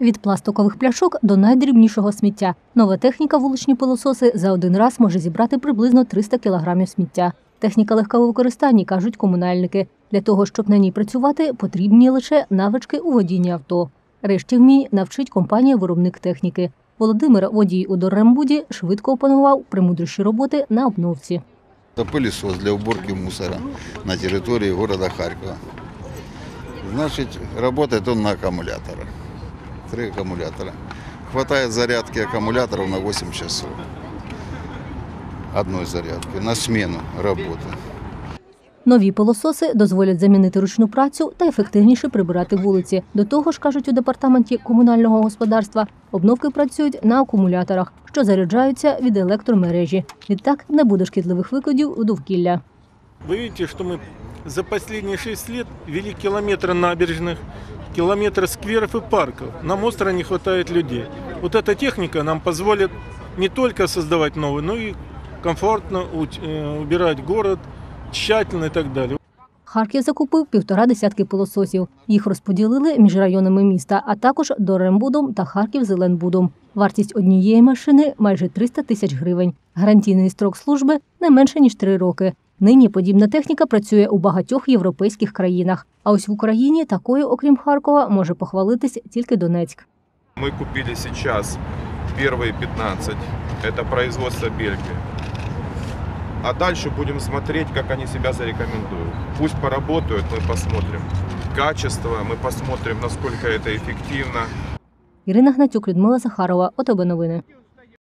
Від пластикових пляшок до найдрібнішого сміття. Нова техніка вуличні пилососи за один раз може зібрати приблизно 300 кілограмів сміття. Техніка легка у використанні, кажуть комунальники. Для того, щоб на ній працювати, потрібні лише навички у водінні авто. Решті вмінь навчить компанія-виробник техніки. Володимир, водій у Доррембуді, швидко опанував премудріші роботи на обновці. Это пылесос для уборки мусора на территории города Харькова. Значит, работает он на аккумуляторах Три аккумулятора. Хватает зарядки аккумуляторов на 8 часов. Одной зарядки на смену работы. Нові пилососи дозволять замінити ручну працю та ефективніше прибирати вулиці. До того ж, кажуть у департаменті комунального господарства, обновки працюють на акумуляторах, що заряджаються від електромережі. Відтак не буде шкідливих викидів у довкілля. Вы видите, что мы за последние 6 лет вели километры набережных, километры скверов и парков. Нам остро не хватает людей. Вот эта техника нам позволит не только создавать новые, но и комфортно уч- э, убирать город, тщательно и так далее. Харків закупив півтора десятки пилососів. Їх розподілили між районами міста, а також Дорембудом та Харків-Зеленбудом. Вартість однієї машини майже 300 тисяч гривень. Гарантійний строк служби не менше ніж три роки. Нині подібна техніка працює у багатьох європейських країнах. А ось в Україні такою, окрім Харкова, може похвалитись тільки Донецьк. Мы купили сейчас первые 15. Это производство Бельгии. А дальше будем смотреть, как они себя зарекомендуют. Пусть поработают, мы посмотрим. Качество, мы посмотрим, насколько это эффективно. Ірина Гнатюк, Людмила Захарова, ОТБ новини.